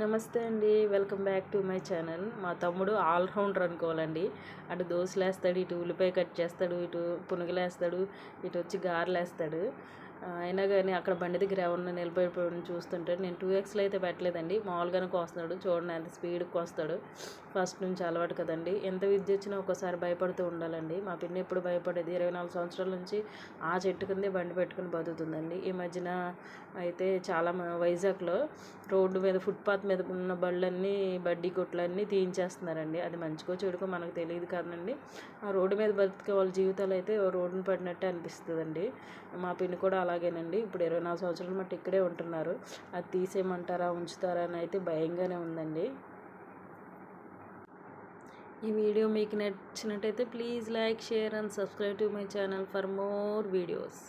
నమస్తే అండి. Welcome back to my channel. మా తమ్ముడు ఆల్రౌండర్ అనుకోవాలండి. అటు దోశలు వేస్తాడు ఇటు ఉల్లిపాయ కట్ చేస్తాడు ఇటు పునుగులేస్తాడు ఇటు వచ్చి గారెలు వేస్తాడు అయినా కానీ అక్కడ బండి దగ్గర ఎవరన్నా నిలబడిపోయి చూస్తుంటే నేను టూ ఎక్స్లో అయితే పెట్టలేదండి. మామూలుగానే కోస్తున్నాడు. చూడండి ఎంత స్పీడ్కి వస్తాడు ఫస్ట్ నుంచి అలవాటు కదండి. ఎంత విద్య వచ్చినా ఒక్కోసారి భయపడుతూ ఉండాలండి. మా పిన్ని ఎప్పుడు భయపడేది? ఇరవై నాలుగు సంవత్సరాల నుంచి ఆ చెట్టు కిందే బండి పెట్టుకుని బతుకుతుందండి. ఈ మధ్యన అయితే చాలా వైజాగ్లో రోడ్డు మీద ఫుట్పాత్ మీద ఉన్న బళ్ళన్నీ బడ్డీ కొట్లన్నీ తీయించేస్తున్నారండి. అది మంచికో చెడుకో మనకు తెలియదు కాదండి ఆ రోడ్డు మీద బతికే వాళ్ళ జీవితాలు అయితే రోడ్డును పడినట్టే అనిపిస్తుందండి. మా పిన్ని కూడా అలా అలాగేనండి. ఇప్పుడు ఇరవై నాలుగు సంవత్సరాలు మట్టి ఇక్కడే ఉంటున్నారు. అది తీసేయమంటారా ఉంచుతారా అని అయితే భయంగానే ఉందండి. ఈ వీడియో మీకు నచ్చినట్టయితే please like share and subscribe to my channel for more videos.